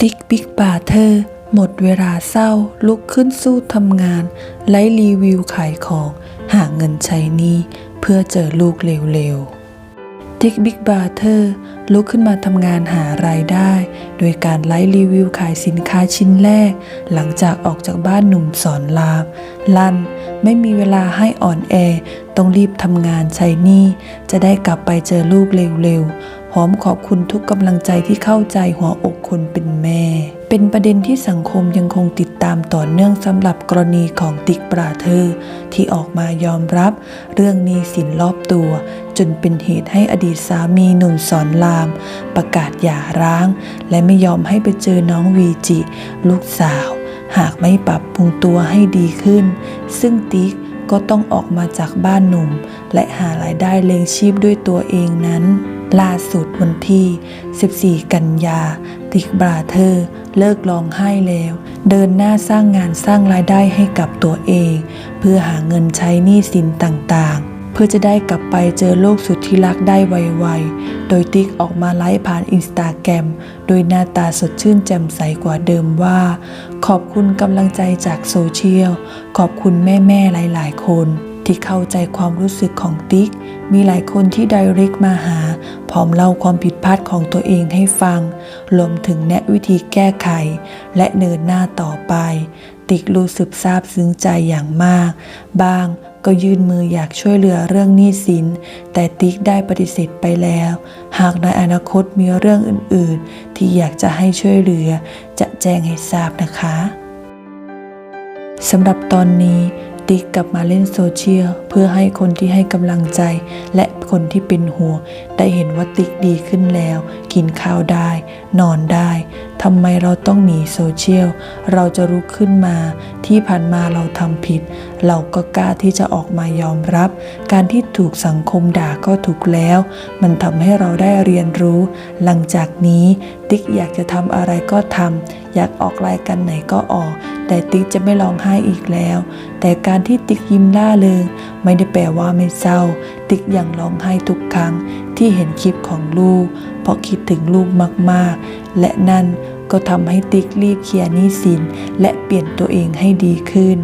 ติ๊กบิ๊กบาเธอร์หมดเวลาเศร้าลุกขึ้นสู้ทำงาน ไลฟ์รีวิวขายของ หาเงินใช้หนี้ เพื่อเจอลูกเร็วๆ ติ๊กบิ๊กบาเธอร์ลุกขึ้นมาทำงานหารายได้ โดยการไลฟ์รีวิวขายสินค้าชิ้นแรก หลังจากออกจากบ้านหนุ่มสอนราม ลั่นไม่มีเวลาให้อ่อนแอ ต้องรีบทำงานใช้หนี้ จะได้กลับไปเจอลูกเร็วๆ พร้อมขอบคุณทุกกำลังใจที่เข้าใจหัวอกคนเป็นแม่ เป็นประเด็นที่สังคมยังคงติดตามต่อเนื่องสำหรับกรณีของติ๊กปราเธอร์ที่ออกมายอมรับ เรื่องนี้สินรอบตัว จนเป็นเหตุให้อดีตสามีหนุ่มสอนราม ประกาศหย่าร้าง และไม่ยอมให้ไปเจอน้องวีจิ ลูกสาว หากไม่ปรับปรุงตัวให้ดีขึ้น ซึ่งติ๊กก็ต้องออกมาจากบ้านหนุ่ม และหารายได้เลี้ยงชีพด้วยตัวเองนั้น ล่าสุดวันที่ 14 กันยา ติ๊กบราเธอร์เลิกร้องไห้แล้ว เดินหน้าสร้างงานสร้างรายได้ให้กับตัวเอง เพื่อหาเงินใช้หนี้สินต่างๆ เพื่อจะได้กลับไปเจอโลกสุดที่รักได้ไวๆ โดยติ๊กออกมาไลฟ์ผ่านอินสตาแกรมโดยหน้าตาสดชื่นแจ่มใสกว่าเดิมว่า ขอบคุณกำลังใจจากโซเชียล ขอบคุณแม่ๆหลายๆ คน ที่เข้าใจความรู้สึกของติ๊ก มีหลายคนที่ไดเรกมาหา พร้อมเล่าความผิดพลาดของตัวเองให้ฟังรวมถึงแนะวิธีแก้ไข และเนินหน้าต่อไป ติ๊กรู้สึกซาบซึ้งใจอย่างมากบ้างก็ยื่นมืออยากช่วยเหลือเรื่องหนี้สิน แต่ติ๊กได้ปฏิเสธไปแล้ว หากในอนาคตมีเรื่องอื่น ๆ ที่อยากจะให้ช่วยเหลือ จะแจ้งให้ทราบนะคะสำหรับตอนนี้ ติ๊กกลับมาเล่นโซเชียลเพื่อให้คนที่ให้กำลังใจ และคนที่เป็นห่วงได้เห็นว่าติ๊กดีขึ้นแล้ว กินข้าวได้ นอนได้ทำไมเราต้องหนีโซเชียลเราจะลุกขึ้นมาที่ผ่านมาเราทำผิด เราก็กล้าที่จะออกมายอมรับ การที่ถูกสังคมด่าก็ถูกแล้ว มันทำให้เราได้เรียนรู้ หลังจากนี้ ติ๊กอยากจะทำอะไรก็ทำอยากออกรายการไหนก็ออก แต่ติ๊กจะไม่ร้องไห้อีกแล้ว แต่การที่ติ๊กยิ้มล่าเริงไม่ได้แปลว่าไม่เศร้า ติ๊กยังร้องไห้ทุกครั้งที่เห็นคลิปของลูก เพราะคิดถึงลูกมากๆ และนั่นก็ทำให้ติ๊กรีบเคลียร์หนี้สินและเปลี่ยนตัวเองให้ดีขึ้น